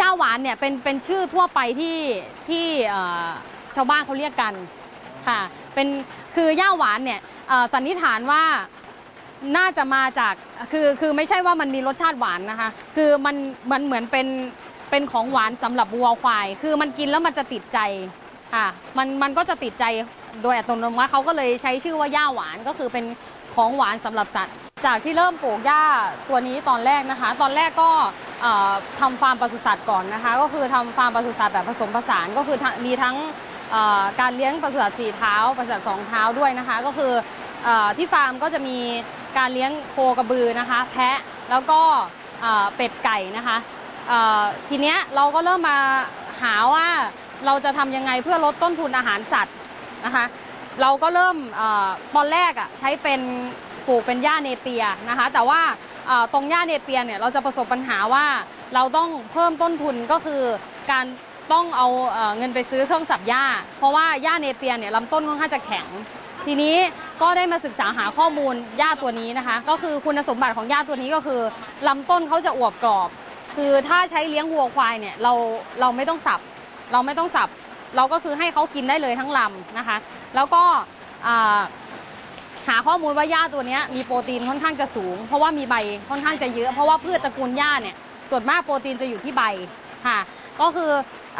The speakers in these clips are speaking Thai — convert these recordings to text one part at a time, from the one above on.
ย่าหวานเนี่ยเป็นเป็นชื่อทั่วไปที่ที่ชาวบ้านเขาเรียกกันค่ะเป็นคือย่าหวานเนี่ยสันนิษฐานว่าน่าจะมาจากคือคือไม่ใช่ว่ามันมีรสชาติหวานนะคะ คือมันมันเหมือนเป็นเป็นของหวานสำหรับวัวควาย คือมันกินแล้วมันจะติดใจค่ะมันมันก็จะติดใจโดยอัตโนมัติเขาก็เลยใช้ชื่อว่าย่าหวานก็คือเป็นของหวานสำหรับสัตว์ จากที่เริ่มปลูกหญ้าตัวนี้ตอนแรกนะคะ ตอนแรกก็ ทำฟาร์มปศุสัตว์ก่อนนะคะ ก็คือทำฟาร์มปศุสัตว์แบบผสมผสานก็คือมีทั้งการเลี้ยงปศุสัตว์สี่เท้าปศุสัตว์สองเท้าด้วยนะคะ ก็คืออที่ฟาร์มก็จะมีการเลี้ยงโคกระบือนะคะ แพะแล้วก็เป็ดไก่นะคะทีเนี้ยเราก็เริ่มมาหาว่าเราจะทำยังไงเพื่อลดต้นทุนอาหารสัตว์นะคะ เราก็เริ่มอตอนแรกอะใช้เป็น ปลูกเป็นหญ้าเนเปียนะคะ แต่ว่าตรงหญ้าเนเปียเนี่ยเราจะประสบปัญหาว่าเราต้องเพิ่มต้นทุนก็คือการต้องเอาเงินไปซื้อเครื่องสับหญ้า เพราะว่าหญ้าเนเปียเนี่ยลำต้นค่อนข้างจะแข็ง ทีนี้ก็ได้มาศึกษาหาข้อมูลหญ้าตัวนี้นะคะ ก็คือคุณสมบัติของหญ้าตัวนี้ก็คือลำต้นเขาจะอวบกรอบ คือถ้าใช้เลี้ยงวัวควายเนี่ยเราเราไม่ต้องสับ เราไม่ต้องสับ เราก็คือให้เขากินได้เลยทั้งลำนะคะ แล้วก็ หาข้อมูลว่าหญ้าตัวนี้มีโปรตีนค่อนข้างจะสูง เพราะว่ามีใบค่อนข้างจะเยอะ เพราะว่าพืชตระกูลหญ้าเนี่ยส่วนมากโปรตีนจะอยู่ที่ใบค่ะ ก็คือ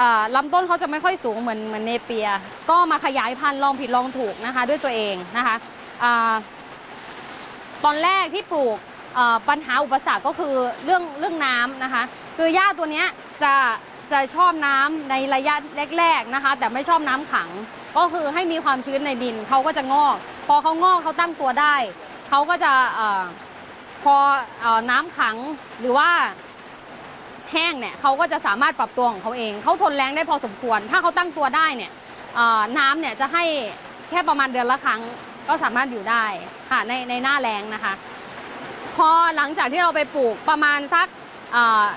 อลำต้นเขาจะไม่ค่อยสูงเหมือนเหมือนเนเปีย ก็มาขยายพันธุ์ลองผิดลองถูกนะคะ ด้วยตัวเองนะคะอาตอนแรกที่ปลูกปัญหาอุปสรรคก็คือเรื่องเรื่องน้ำนะคะ คือหญ้าตัวนี้จะจะชอบน้ำในระยะแรก ๆนะคะ แต่ไม่ชอบน้ำขัง ก็คือให้มีความชื้นในดินเขาก็จะงอก พอเขางอกเขาตั้งตัวได้เขาก็จะอพออน้ำขังหรือว่าแห้งเนี่ยเขาก็จะสามารถปรับตัวของเขาเองเขาทนแรงได้พอสมควร ถ้าเขาตั้งตัวได้เนี่ยน้ำเนี่ยจะให้แค่ประมาณเดือนละครั้งก็สามารถอยู่ได้ค่ะในในหน้าแรงนะคะ พอหลังจากที่เราไปปลูกประมาณสัก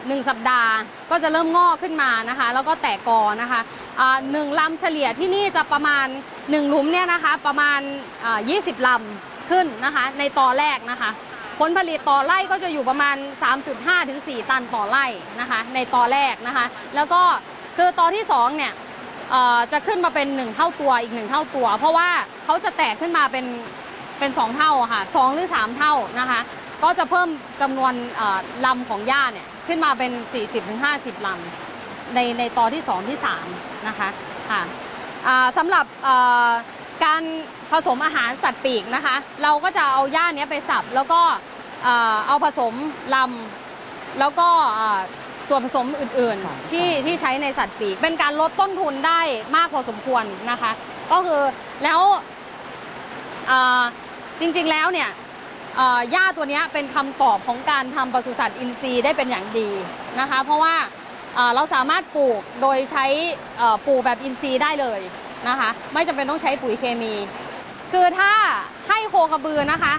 หนึ่งสัปดาห์ก็จะเริ่มงอกขึ้นมานะคะ แล้วก็แตกกอนะคะ หนึ่งลำเฉลี่ยที่นี่จะประมาณหนึ่งหลุมเนี่ยนะคะประมาณอ่า20 ลำขึ้นนะคะในตอแรกนะคะผลผลิตต่อไร่ก็จะอยู่ประมาณ 3.5ถึง4ตันต่อไร่นะคะในตอแรกนะคะแล้วก็คือตอที่2เนี่ยจะขึ้นมาเป็น 1 เท่าตัวอีก 1 เท่าตัว เพราะว่าเขาจะแตกขึ้นมาเป็นเป็น 2 เท่าค่ะ2หรือ 3 เท่านะคะก็จะเพิ่มจำนวนลำของหญ้าเนี่ยขึ้นมาเป็น 40-50ถึง50ลำ ในในตอที่ 2 ที่ 3 นะคะค่ะอ่าสำหรับเอ่อการผสมอาหารสัตว์ปีกนะคะ เราก็จะเอาหญ้าเนี้ยไปสับ แล้วก็เอ่อเอาผสมลำแล้วก็เอ่อส่วนผสมอื่นสามๆที่ที่ใช้ในสัตว์ปีก เป็นการลดต้นทุนได้มากพอสมควรนะคะ ก็คือแล้วเอ่อจริงๆแล้วเนี่ยเอ่อหญ้าตัวเนี้ยเป็นคำตอบของการทำปศุสัตว์อินทรีย์ได้เป็นอย่างดีนะคะ เพราะว่า เราสามารถปลูกโดยใช้ปลูกแบบอินทรีย์ได้เลยนะคะ ไม่จำเป็นต้องใช้ปุ๋ยเคมี คือถ้าให้โคกระบือนะคะ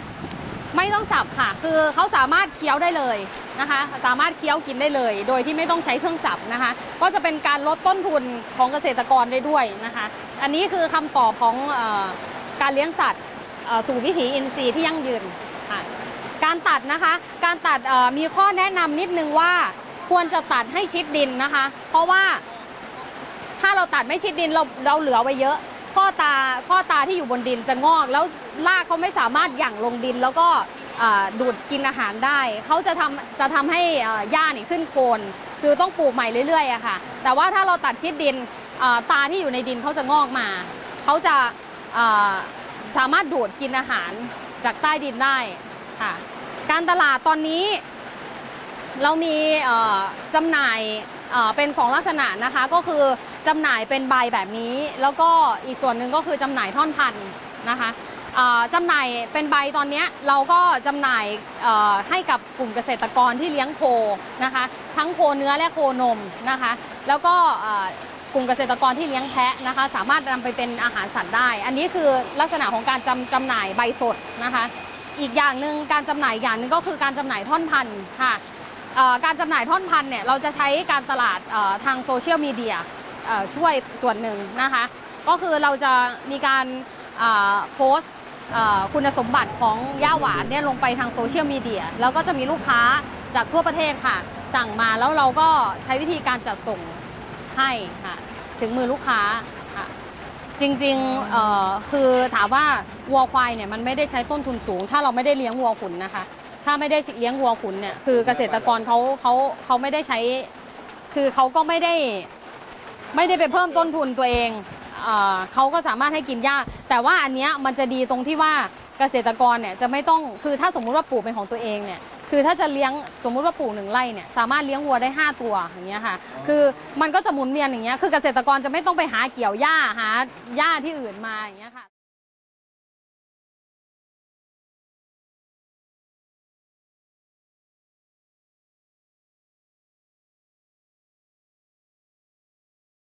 ไม่ต้องสับค่ะ คือเขาสามารถเคี้ยวได้เลยนะคะ สามารถเคี้ยวกินได้เลย โดยที่ไม่ต้องใช้เครื่องสับนะคะ ก็จะเป็นการลดต้นทุนของเกษตรกรได้ด้วยนะคะ อันนี้คือคำตอบของอการเลี้ยงสัตว์สู่วิถีอินทรีย์ที่ยั่งยืนการตัดนะคะ การตัดมีข้อแนะนำนิดนึงว่า ควรจะตัดให้ชิดดินนะคะ เพราะว่า ถ้าเราตัดไม่ชิดดินเราเราเหลือไว้เยอะ ข้อตาข้อตาที่อยู่บนดินจะงอก แล้วรากเขาไม่สามารถหยั่งลงดิน แล้วก็ดูดกินอาหารได้ เขาจะทำจะทำให้อ่าหญ้านี่ขึ้นโคนคือต้องปลูกใหม่เรื่อยๆอะค่ะ แต่ว่าถ้าเราตัดชิดดินตาที่อยู่ในดินเขาจะงอกมา เขาจะาสามารถดูดกินอาหารจากใต้ดินได้ค่ะ การตลาดตอนนี้ เรามีจำหน่ายเป็นสองลักษณะนะคะ ก็คือจำหน่ายเป็นใบแบบนี้ แล้วก็อีกส่วนหนึ่งก็คือจำหน่ายท่อนพันธุ์นะคะจำหน่ายเป็นใบตอนนี้เราก็จำหน่ายให้กับกลุ่มเกษตรกรที่เลี้ยงโคนะคะ ทั้งโคเนื้อและโคนมนะคะ แล้วก็กลุ่มเกษตรกรที่เลี้ยงแพะนะคะ สามารถนำไปเป็นอาหารสัตว์ได้ อันนี้คือลักษณะของการจำจำหน่ายใบสดนะคะ อีกอย่างหนึ่งการจำหน่ายอย่างหนึ่งก็คือการจำหน่ายท่อนพันธุ์ค่ะ การจำหน่ายท่อนพันเนี่ยเราจะใช้การตลาดทางโซเชียลมีเดียช่วยส่วนหนึ่งนะคะ ก็คือเราจะมีการโพสต์คุณสมบัติของย่าหวานเนี่ยลงไปทางโซเชียลมีเดียแล้วก็จะมีลูกค้าจากทั่วประเทศค่ะ สั่งมาแล้วเราก็ใช้วิธีการจัดส่งให้ค่ะ ถึงมือลูกค้าค่ะจริงๆคือถามว่าวัวควายเนี่ยมันไม่ได้ใช้ต้นทุนสูง ถ้าเราไม่ได้เลี้ยงวัวขุนนะคะ ถ้าไม่ได้เลี้ยงวัวขุนเนี่ยคือเกษตรกรเขาเขาเขาไม่ได้ใช้ คือเขาก็ไม่ได้ไม่ได้ไปเพิ่มต้นทุนตัวเองเอ่อเขาก็สามารถให้กินหญ้า แต่ว่าอันเนี้ยมันจะดีตรงที่ว่าเกษตรกรเนี่ยจะไม่ต้องคือถ้าสมมุติว่าปลูกเป็นของตัวเองเนี่ยคือถ้าจะเลี้ยงสมมุติว่าปลูกหนึ่งไร่เนี่ยสามารถเลี้ยงวัวได้ 5 ตัวอย่างเงี้ยค่ะ คือมันก็จะหมุนเวียนอย่างเงี้ยคือเกษตรกรจะไม่ต้องไปหาเกี่ยวหญ้าหาหญ้าที่อื่นมาอย่างเงี้ยค่ะ